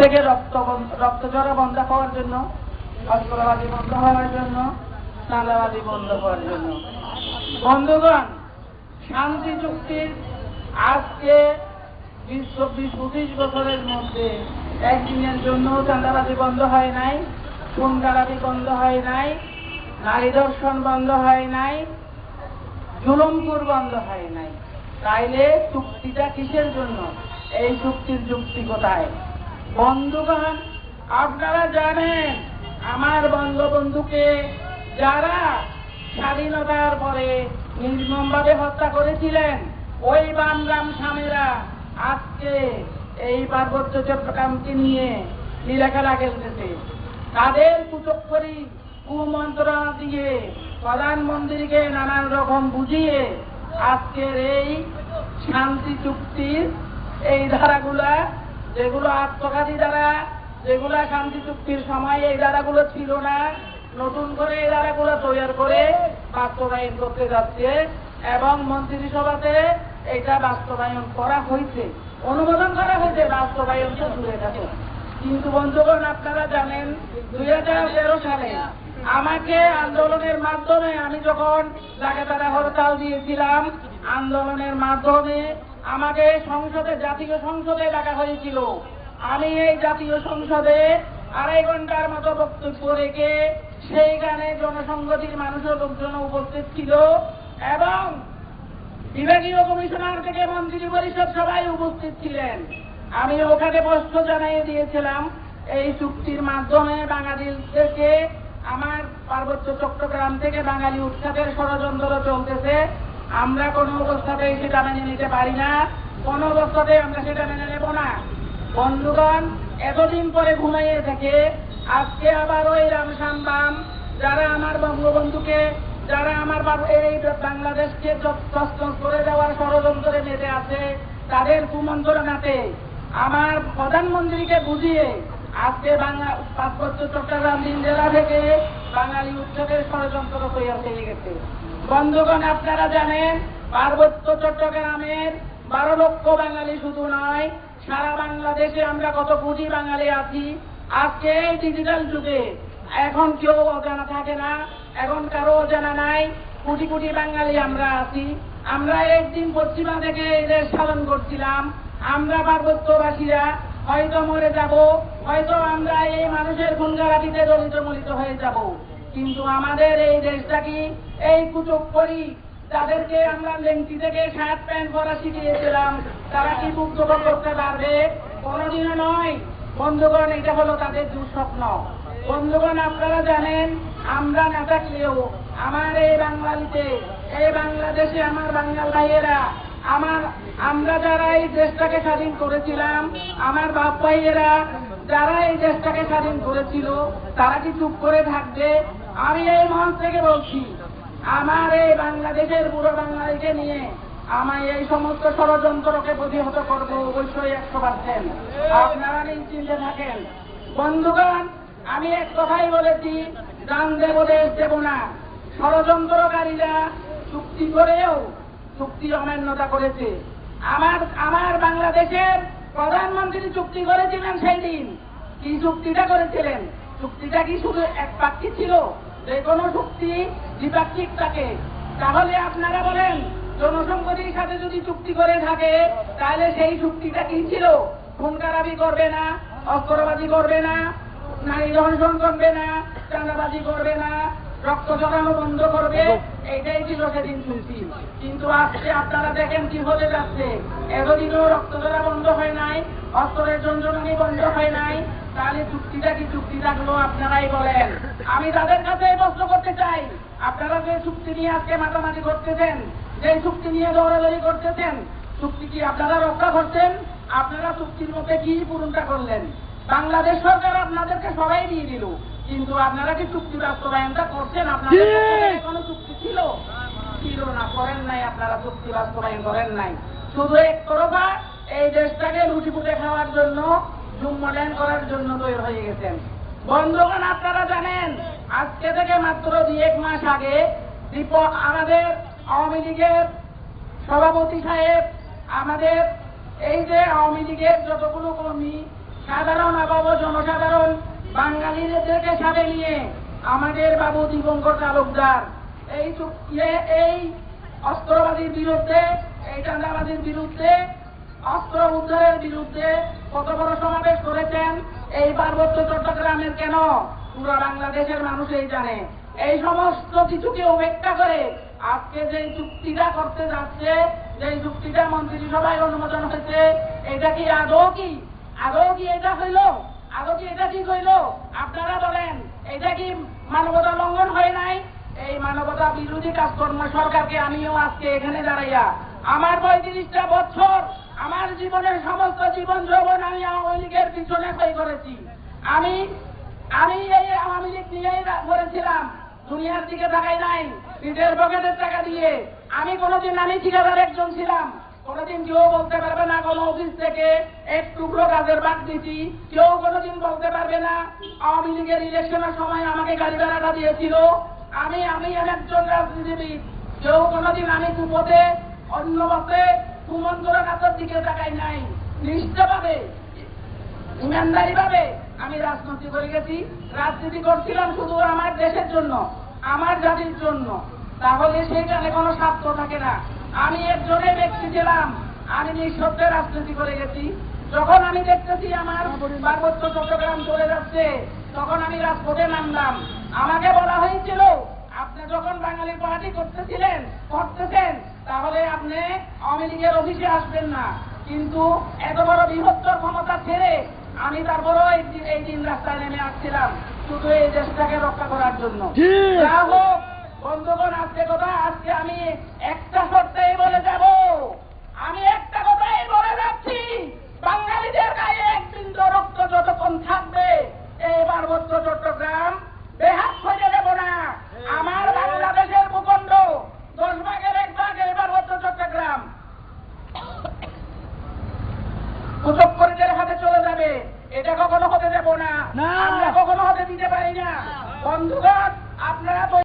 থেকে রক্ত রক্ত ঝরা বন্ধ হওয়ার জন্য অস্ত্রবাদী বন্ধ হওয়ার জন্য চাঁদাবাদী বন্ধ হওয়ার জন্য। বন্ধুগণ, শান্তি চুক্তির আজকে বিশ চব্বিশ পঁচিশ বছরের মধ্যে একদিনের জন্য চাঁদাবাজি বন্ধ হয় নাই খুনগালাবি বন্ধ হয় নাই, নারী দর্শন বন্ধ হয় নাই জুলমপুর বন্ধ হয় নাই। তাইলে চুক্তিটা কিসের জন্য? এই চুক্তির যুক্তি কোথায়? বন্ধুগণ, আপনারা জানেন, আমার বঙ্গবন্ধুকে যারা স্বাধীনতার পরে নির্মমভাবে হত্যা করেছিলেন, ওই বামরাম স্বামীরা আজকে এই পার্বত্য চট্টগ্রামকে নিয়ে লীলাখেলা খেলতেছে। তাদের কুচক্করি কুমন্ত্রণা দিয়ে প্রধানমন্ত্রীকে নানান রকম বুঝিয়ে আজকের এই শান্তি চুক্তির এই ধারাগুলা যেগুলো আত্মঘাতী দ্বারা, যেগুলা শান্তি চুক্তির সময় এই ধারাগুলো ছিল না, নতুন করে এই ধারাগুলো তৈরি করে বাস্তবায়ন করতে যাচ্ছে এবং মন্ত্রিসভাতে এটা বাস্তবায়ন করা হয়েছে, অনুমোদন করা হয়েছে বাস্তবায়ন তো দূরে থাকে। কিন্তু বন্ধুগণ, আপনারা জানেন, দুই হাজার তেরো সালে আমাকে আন্দোলনের মাধ্যমে আমি যখন লাগাতার হরতাল দিয়েছিলাম, আন্দোলনের মাধ্যমে আমাকে সংসদে, জাতীয় সংসদে ডাকা হয়েছিল। আমি এই জাতীয় সংসদে আড়াই ঘণ্টার মতো বক্তব্য রেখে সেইখানে জনসংগতির মানুষের লোকজন উপস্থিত ছিল এবং বিভাগীয় কমিশনার থেকে মন্ত্রী পরিষদ সবাই উপস্থিত ছিলেন। আমি ওখানে প্রশ্ন জানিয়ে দিয়েছিলাম, এই চুক্তির মাধ্যমে বাঙালিদেরকে আমার পার্বত্য চট্টগ্রাম থেকে বাঙালি উৎখাতের ষড়যন্ত্র চলতেছে আমরা কোনো অবস্থাতেই সেটা মেনে নিতে পারি না। কোনো অবস্থাতে আমরা সেটা মেনে নেব না। বন্ধুগণ, এতদিন পরে ঘুমাইয়ে থেকে আজকে আবার ওই রামসাম বাম যারা আমার বঙ্গবন্ধুকে, যারা আমার এই বাংলাদেশকে তস্তস করে দেওয়ার ষড়যন্ত্রে মেতে আছে, তাদের কুমন্ত্রণাতে আমার প্রধানমন্ত্রীকে বুঝিয়ে আজকে বাংলা পার্বত্য চট্টগ্রাম দিন জেলা থেকে বাঙালি উৎসবের ষড়যন্ত্র তৈরি হয়ে গেছে। বন্ধুগণ, আপনারা জানেন পার্বত্য চট্টগ্রামের বারো লক্ষ বাঙালি শুধু নয়, সারা বাংলাদেশে আমরা কত কোটি বাঙালি আছি। আজকে এই ডিজিটাল যুগে এখন কেউ অজানা থাকে না, এখন কারও অজানা নাই, কোটি কোটি বাঙালি আমরা আছি। আমরা একদিন পশ্চিমা থেকে এই দেশ সাধন করছিলাম। আমরা পার্বত্যবাসীরা হয়তো মরে যাব, হয়তো আমরা এই মানুষের গুণগারাটিতে দলিত মলিত হয়ে যাব। কিন্তু আমাদের এই দেশটা কি এই কুচক করি? তাদেরকে আমরা লেংটি থেকে শার্ট প্যান্ট পরা শিখিয়েছিলাম। তারা কি মুক্ত করতে পারবে? কোনোদিনও নয়। বন্ধুগণ, এটা হলো তাদের দুঃস্বপ্ন। বন্ধুগণ, আপনারা জানেন, আমরা না থাকলেও আমার এই বাঙালিতে, এই বাংলাদেশে আমার বাঙাল ভাইয়েরা, আমার, আমরা যারা এই দেশটাকে স্বাধীন করেছিলাম, আমার বাপ ভাইয়েরা, যারা এই দেশটাকে স্বাধীন করেছিল, তারা কি চুপ করে থাকবে? আমি এই মঞ্চ থেকে বলছি, আমার এই বাংলাদেশের বুড়ো বাঙালিকে নিয়ে আমি এই সমস্ত ষড়যন্ত্রকে প্রতিহত করব অবশ্যই একশো পার্সেন্ট আপনারা নিশ্চিন্তে থাকেন। বন্ধুগণ, আমি এক কথাই বলেছি, দান দেব, দেশ দেব না। ষড়যন্ত্রকারীরা চুক্তি করেও চুক্তি অমান্যতা করেছে। আমার আমার বাংলাদেশের প্রধানমন্ত্রী চুক্তি করেছিলেন সেই দিন। কি চুক্তিটা করেছিলেন? চুক্তিটা কি শুধু এক পাক্ষিক ছিল? যে কোনো চুক্তি দ্বিপাক্ষিক থাকে, তাহলে আপনারা বলেন, জনসংগতির সাথে যদি চুক্তি করে থাকে, তাহলে সেই চুক্তিটা কি ছিল? খুনকারাবি করবে না, অস্ত্রবাজি করবে না, নারী ধর্ষণ করবে না, চাঁদাবাজি করবে না, রক্ত জড়ানো বন্ধ করবে, এইটাই ছিল সেদিন চুক্তি। কিন্তু আজকে আপনারা দেখেন কি হতে যাচ্ছে। এতদিনও রক্ত জড়া বন্ধ হয় নাই, অস্ত্রের জঞ্জনী বন্ধ হয় নাই, তাহলে চুক্তিটা কি চুক্তি থাকল, আপনারাই বলেন। আমি তাদের কাছে প্রশ্ন করতে চাই। আপনারা যে চুক্তি নিয়ে আজকে মাতামাতি করতেছেন যে চুক্তি নিয়ে দৌড়াদৌড়ি করতেছেন চুক্তি কি আপনারা রক্ষা করছেন? আপনারা চুক্তির মধ্যে কি পূরণটা করলেন? বাংলাদেশ সরকার আপনাদেরকে সবাই দিয়ে দিল কিন্তু আপনারা কি চুক্তি বাস্তবায়নটা করছেন? আপনাদের কোনো চুক্তি ছিল? ছিল না করেন নাই আপনারা চুক্তি বাস্তবায়ন করেন নাই। শুধু এক তরফা এই দেশটাকে লুটিপুটে খাওয়ার জন্য জুম্মডায়ন করার জন্য তৈরি হয়ে গেছেন। বন্ধুগণ, আপনারা জানেন, আজকে থেকে মাত্র দুই এক মাস আগে দীপ আমাদের আওয়ামী লীগের সভাপতি সাহেব, আমাদের এই যে আওয়ামী লীগের যতগুলো কর্মী, সাধারণ অভাব জনসাধারণ, বাঙালিদেরকে সাথে নিয়ে আমাদের বাবু দীপঙ্কর তালুকদার, এই চুক- এই অস্ত্রবাদীর বিরুদ্ধে, এই চাঁদাবাদীর বিরুদ্ধে, অস্ত্র উদ্ধারের বিরুদ্ধে কত বড় সমাবেশ করেছেন এই পার্বত্য চট্টগ্রামের কেন? পুরো বাংলাদেশের মানুষই জানে। এই সমস্ত কিছুকে উপেক্ষা করে আজকে যে চুক্তিটা করতে যাচ্ছে যে চুক্তিটা মন্ত্রিসভায় অনুমোদন হয়েছে, এটা কি আদৌ কি? আদৌ কি এটা হইল? আদৌ কি এটা ঠিক হইল? আপনারা বলেন, এটা কি মানবতা লঙ্ঘন হয় নাই? এই মানবতা বিরোধী কাজকর্ম সরকারকে আমিও আজকে এখানে দাঁড়াইয়া, আমার পঁয়ত্রিশটা বছর, আমার জীবনের সমস্ত জীবন যৌবন আমি আওয়ামী লীগের পিছনে ক্ষয় করেছি। আমি আমি এই আওয়ামী লীগ নিয়েই করেছিলাম। দুনিয়ার দিকে তাকাই নাই নিজের পকেটের টাকা দিয়ে। আমি কোনোদিন আমি ঠিকাদার একজন ছিলাম। কোনোদিন কেউ বলতে পারবে না, কোনো অফিস থেকে এক টুকরো কাজের বাদ দিছি। কেউ কোনোদিন বলতে পারবে না, আওয়ামী লীগের ইলেকশনের সময় আমাকে গাড়ি ভাড়াটা দিয়েছিল। আমি আমি একজন রাজনীতিবিদ। কেউ কোনোদিন আমি কুপদে অন্য মতে কুমন্ত্র কাজের দিকে তাকাই নাই। নিষ্ঠাভাবে ইমানদারি ভাবে আমি রাজনীতি করে গেছি। রাজনীতি করছিলাম শুধু আমার দেশের জন্য, আমার জাতির জন্য। তাহলে সেইখানে কোনো স্বার্থ থাকে না। আমি একজনের ব্যক্তি ছিলাম, আমি নিঃশব্দে রাজনীতি করে গেছি। যখন আমি দেখতেছি আমার পার্বত্য চট্টগ্রাম চলে যাচ্ছে, তখন আমি রাজপথে নামলাম। আমাকে বলা হয়েছিল আপনি যখন বাঙালি পার্টি করতেছিলেন করতেছেন তাহলে আপনি আওয়ামী লীগের অফিসে আসবেন না। কিন্তু এত বড় বৃহত্তর ক্ষমতা ছেড়ে আমি তারপরও এই দিন এই দিন রাস্তায় নেমে আসছিলাম শুধু এই দেশটাকে রক্ষা করার জন্য। যা হোক বন্ধুগণ আজকে কথা আজকে আমি একটা শর্তেই বলে যাব আমি একটা কথাই বলে যাচ্ছি বাঙালিদের গায়ে এক বিন্দু রক্ত যতক্ষণ থাকবে এই পার্বত্য চট্টগ্রাম বেহাত হয়ে দেব না আমার বাংলাদেশের ভূখণ্ড দশ ভাগের এক ভাগ এই পার্বত্য চট্টগ্রাম কুচক্করীদের হাতে চলে যাবে এটা কখনো হতে দেবো না। আমরা কখনো হতে দিতে পারি না। বন্ধুগণ আপনারা তো